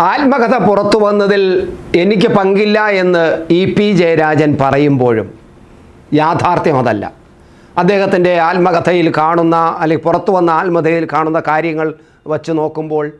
ആത്മകഥ പുറത്തു വന്നതിൽ എനിക്ക് പങ്കില്ല എന്ന് ഇ പി ജയരാജൻ പറയുമ്പോഴും യാഥാർത്ഥ്യം അതല്ല. അദ്ദേഹത്തിന്റെ ആത്മകഥയിൽ കാണുന്ന അല്ലെങ്കിൽ പുറത്തു വന്ന ആത്മകഥയിൽ കാണുന്ന കാര്യങ്ങൾ വച്ച് നോക്കുമ്പോൾ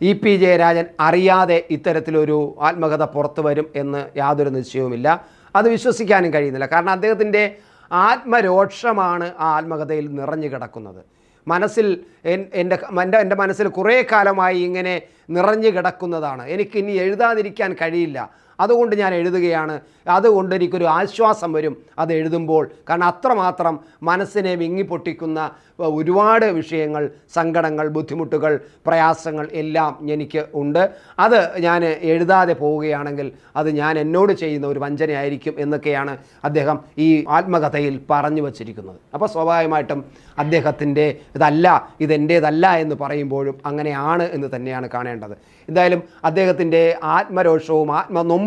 ഇ പി ജയരാജൻ അറിയാതെ ഇത്തരത്തിലൊരു ആത്മകഥ പുറത്തു വരും എന്ന് യാതൊരു നിശ്ചയവുമില്ല. അത് വിശ്വസിക്കാനും കഴിയുന്നില്ല. കാരണം അദ്ദേഹത്തിന്റെ ആത്മരോക്ഷമാണ് ആ ആത്മകഥയിൽ നിറഞ്ഞു കിടക്കുന്നത്. മനസ്സിൽ എൻ- എന്റെ എന്റെ എന്റെ മനസ്സിൽ കുറേ കാലമായി ഇങ്ങനെ നിറഞ്ഞു കിടക്കുന്നതാണ്. എനിക്കിനി എഴുതാതിരിക്കാൻ കഴിയില്ല. അതുകൊണ്ട് ഞാൻ എഴുതുകയാണ്. അതുകൊണ്ട് എനിക്കൊരു ആശ്വാസം വരും അത് എഴുതുമ്പോൾ. കാരണം അത്രമാത്രം മനസ്സിനെ വിങ്ങിപ്പൊട്ടിക്കുന്ന ഒരുപാട് വിഷയങ്ങൾ സങ്കടങ്ങൾ ബുദ്ധിമുട്ടുകൾ പ്രയാസങ്ങൾ എല്ലാം എനിക്ക് ഉണ്ട്. അത് ഞാൻ എഴുതാതെ പോവുകയാണെങ്കിൽ അത് ഞാൻ എന്നോട് ചെയ്യുന്ന ഒരു വഞ്ചനയായിരിക്കും എന്നൊക്കെയാണ് അദ്ദേഹം ഈ ആത്മകഥയിൽ പറഞ്ഞു വച്ചിരിക്കുന്നത്. അപ്പോൾ സ്വാഭാവികമായിട്ടും അദ്ദേഹത്തിന്റെ ഇതല്ല ഇതെന്റേതല്ല എന്ന് പറയുമ്പോഴും അങ്ങനെയാണ് എന്ന് തന്നെയാണ് കാണേണ്ടത്. എന്തായാലും അദ്ദേഹത്തിന്റെ ആത്മരോഷവും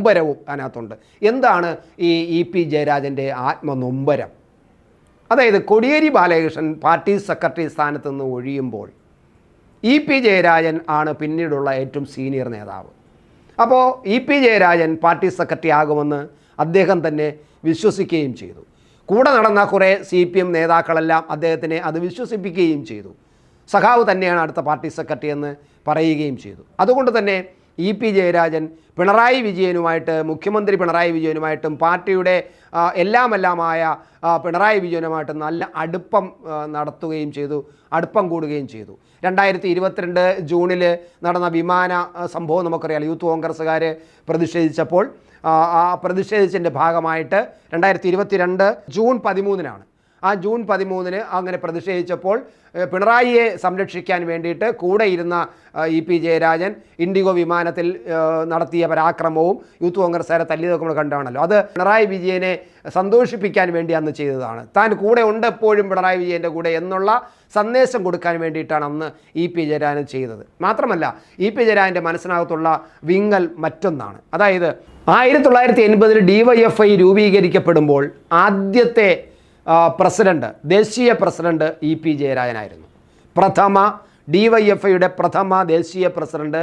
ആത്മനൊമ്പരവും അതിനകത്തുണ്ട്. എന്താണ് ഈ ഇ പി ജയരാജന്റെ ആത്മനൊമ്പരം? അതായത് കൊടിയേരി ബാലകൃഷ്ണൻ പാർട്ടി സെക്രട്ടറി സ്ഥാനത്ത് നിന്ന് ഒഴിയുമ്പോൾ ഇ പി ജയരാജൻ ആണ് പിന്നീടുള്ള ഏറ്റവും സീനിയർ നേതാവ്. അപ്പോൾ E P Jayarajan party secretary ആകുമെന്ന് അദ്ദേഹം തന്നെ വിശ്വസിക്കുകയും ചെയ്തു. കൂടെ നടന്ന കുറേ സി പി എം നേതാക്കളെല്ലാം അദ്ദേഹത്തിനെ അത് വിശ്വസിപ്പിക്കുകയും ചെയ്തു. സഖാവ് തന്നെയാണ് അടുത്ത പാർട്ടി സെക്രട്ടറി എന്ന് പറയുകയും ചെയ്തു. അതുകൊണ്ട് തന്നെ ഇ പി ജയരാജൻ പിണറായി വിജയനുമായിട്ട് മുഖ്യമന്ത്രി പിണറായി വിജയനുമായിട്ടും പാർട്ടിയുടെ എല്ലാമെല്ലാമായ പിണറായി വിജയനുമായിട്ട് നല്ല അടുപ്പം നടത്തുകയും ചെയ്തു അടുപ്പം കൂടുകയും ചെയ്തു. രണ്ടായിരത്തി ഇരുപത്തിരണ്ട് ജൂണിൽ നടന്ന വിമാന സംഭവം നമുക്കറിയാം യൂത്ത് കോൺഗ്രസ്സുകാർ പ്രതിഷേധിച്ചപ്പോൾ ആ പ്രതിഷേധിച്ചതിന്റെ ഭാഗമായിട്ട് രണ്ടായിരത്തി ഇരുപത്തിരണ്ട് ജൂൺ പതിമൂന്നിനാണ് ആ ജൂൺ പതിമൂന്നിന് അങ്ങനെ പ്രതിഷേധിച്ചപ്പോൾ പിണറായിയെ സംരക്ഷിക്കാൻ വേണ്ടിയിട്ട് കൂടെ ഇരുന്ന ഇ പി ജയരാജൻ ഇൻഡിഗോ വിമാനത്തിൽ നടത്തിയ പരാക്രമവും യൂത്ത് കോൺഗ്രസ്സുകാരെ തല്ലിയതൊക്കെ നമ്മൾ കണ്ടാണല്ലോ. അത് പിണറായി വിജയനെ സന്തോഷിപ്പിക്കാൻ വേണ്ടി അന്ന് ചെയ്തതാണ്. താൻ കൂടെ ഉണ്ട് എപ്പോഴും പിണറായി വിജയന്റെ കൂടെ എന്നുള്ള സന്ദേശം കൊടുക്കാൻ വേണ്ടിയിട്ടാണ് അന്ന് ഇ പി ജയരാജൻ ചെയ്തത്. മാത്രമല്ല ഇ പി ജയരാജന്റെ മനസ്സിനകത്തുള്ള വിങ്ങൽ മറ്റൊന്നാണ്. അതായത് ആയിരത്തി തൊള്ളായിരത്തി എൺപതിൽ ഡി വൈ എഫ് ഐ രൂപീകരിക്കപ്പെടുമ്പോൾ ആദ്യത്തെ പ്രസിഡന്റ് ദേശീയ പ്രസിഡന്റ് ഇ പി ജയരാജനായിരുന്നു. പ്രഥമ ഡി വൈ എഫ് ഐയുടെ പ്രഥമ ദേശീയ പ്രസിഡന്റ്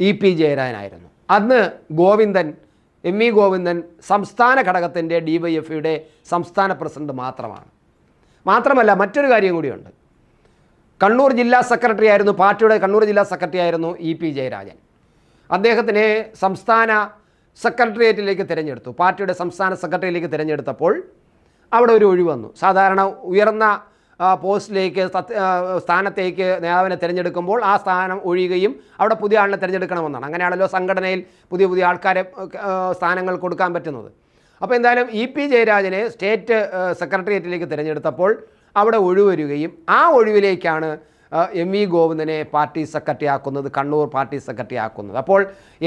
ഇ പി ജയരാജനായിരുന്നു. അന്ന് ഗോവിന്ദൻ എം ഇ ഗോവിന്ദൻ സംസ്ഥാന ഘടകത്തിന്റെ ഡി വൈ എഫ് ഐയുടെ സംസ്ഥാന പ്രസിഡന്റ് മാത്രമാണ്. മാത്രമല്ല മറ്റൊരു കാര്യം കൂടിയുണ്ട്. കണ്ണൂർ ജില്ലാ സെക്രട്ടറി ആയിരുന്നു പാർട്ടിയുടെ കണ്ണൂർ ജില്ലാ സെക്രട്ടറി ആയിരുന്നു ഇ പി ജയരാജൻ. അദ്ദേഹത്തിനെ സംസ്ഥാന സെക്രട്ടേറിയറ്റിലേക്ക് തിരഞ്ഞെടുത്തു. പാർട്ടിയുടെ സംസ്ഥാന സെക്രട്ടറിയിലേക്ക് തിരഞ്ഞെടുത്തപ്പോൾ അവിടെ ഒരു ഒഴിവ് വന്നു. സാധാരണ ഉയർന്ന പോസ്റ്റിലേക്ക് സ്ഥാനത്തേക്ക് നേതാവിനെ തിരഞ്ഞെടുക്കുമ്പോൾ ആ സ്ഥാനം ഒഴിയുകയും അവിടെ പുതിയ ആളിനെ തിരഞ്ഞെടുക്കണമെന്നാണ്. അങ്ങനെയാണല്ലോ സംഘടനയിൽ പുതിയ പുതിയ ആൾക്കാരെ സ്ഥാനങ്ങൾ കൊടുക്കാൻ പറ്റുന്നത്. അപ്പോൾ എന്തായാലും ഇ പി ജയരാജനെ സ്റ്റേറ്റ് സെക്രട്ടേറിയറ്റിലേക്ക് തിരഞ്ഞെടുത്തപ്പോൾ അവിടെ ഒഴിവരുകയും ആ ഒഴിവിലേക്കാണ് എം വി ഗോവിന്ദനെ പാർട്ടി സെക്രട്ടറി ആക്കുന്നത് കണ്ണൂർ പാർട്ടി സെക്രട്ടറി ആക്കുന്നത്. അപ്പോൾ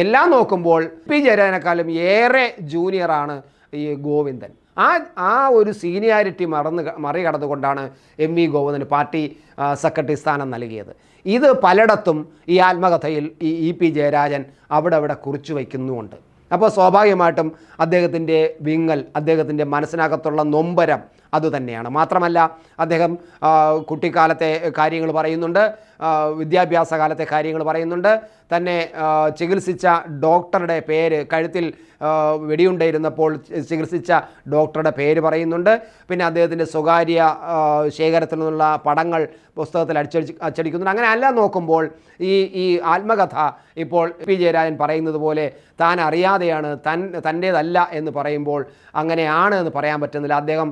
എല്ലാം നോക്കുമ്പോൾ പി ജയരാജനേക്കാളും ഏറെ ജൂനിയറാണ് ഈ ഗോവിന്ദൻ. ആ ആ ഒരു സീനിയാരിറ്റി മറന്ന് മറികടന്നുകൊണ്ടാണ് എം വി ഗോവിന്ദന് പാർട്ടി സെക്രട്ടറി സ്ഥാനം നൽകിയത്. ഇത് പലയിടത്തും ഈ ആത്മകഥയിൽ ഈ ഇ പി ജയരാജൻ അവിടെ അവിടെ കുറിച്ചു വയ്ക്കുന്നുമുണ്ട്. അപ്പോൾ സ്വാഭാവികമായിട്ടും അദ്ദേഹത്തിന്റെ വിങ്ങൽ അദ്ദേഹത്തിന്റെ മനസ്സിനകത്തുള്ള നൊമ്പരം അതുതന്നെയാണ്. മാത്രമല്ല അദ്ദേഹം കുട്ടിക്കാലത്തെ കാര്യങ്ങൾ പറയുന്നുണ്ട് വിദ്യാഭ്യാസ കാലത്തെ കാര്യങ്ങൾ പറയുന്നുണ്ട് തന്നെ ചികിത്സിച്ച ഡോക്ടറുടെ പേര് കഴുത്തിൽ വെടിയുണ്ടായിരുന്നപ്പോൾ ചികിത്സിച്ച ഡോക്ടറുടെ പേര് പറയുന്നുണ്ട്. പിന്നെ അദ്ദേഹത്തിന്റെ സ്വകാര്യ ശേഖരത്തിൽ നിന്നുള്ള പടങ്ങൾ പുസ്തകത്തിൽ അച്ചടിച്ച് അച്ചടിക്കുന്നുണ്ട്. അങ്ങനെ അല്ല നോക്കുമ്പോൾ ഈ ഈ ആത്മകഥ ഇപ്പോൾ പി. ജയരാജൻ പറയുന്നത് പോലെ താൻ അറിയാതെയാണ് തൻ തന്റേതല്ല എന്ന് പറയുമ്പോൾ അങ്ങനെയാണ് എന്ന് പറയാൻ പറ്റുന്നില്ല. അദ്ദേഹം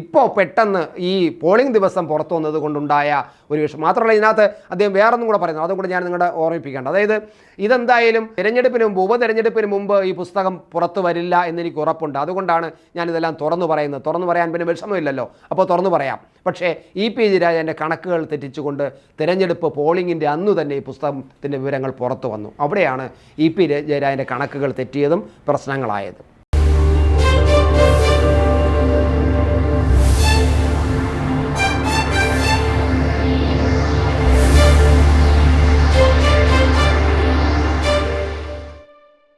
ഇപ്പോൾ പെട്ടെന്ന് ഈ പോളിംഗ് ദിവസം പുറത്തു വന്നത് കൊണ്ടുണ്ടായ ഒരു വിഷയം മാത്രമല്ല ഇതിനകത്ത് അദ്ദേഹം വേറൊന്നും കൂടെ പറയുന്നു അതും കൂടെ ഞാൻ നിങ്ങളുടെ ഓർമ്മിപ്പിക്കേണ്ട. അതായത് ഇതെന്തായാലും തിരഞ്ഞെടുപ്പിന് മുമ്പ് ഉപതെരഞ്ഞെടുപ്പിന് മുമ്പ് ഈ പുസ്തകം പുറത്തു വരില്ല എന്നെനിക്ക് ഉറപ്പുണ്ട്. അതുകൊണ്ടാണ് ഞാനിതെല്ലാം തുറന്നു പറയുന്നത്. തുറന്നു പറയാൻ പിന്നെ വിഷമമില്ലല്ലോ. അപ്പോൾ തുറന്നു പറയാം. പക്ഷേ ഇ പി ജിരാജന്റെ കണക്കുകൾ തെറ്റിച്ചുകൊണ്ട് തിരഞ്ഞെടുപ്പ് പോളിംഗിന്റെ അന്ന് തന്നെ ഈ പുസ്തകത്തിന്റെ വിവരങ്ങൾ പുറത്തു വന്നു. അവിടെയാണ് ഇ പി ജയരാജന്റെ കണക്കുകൾ തെറ്റിയതും പ്രശ്നങ്ങളായത്.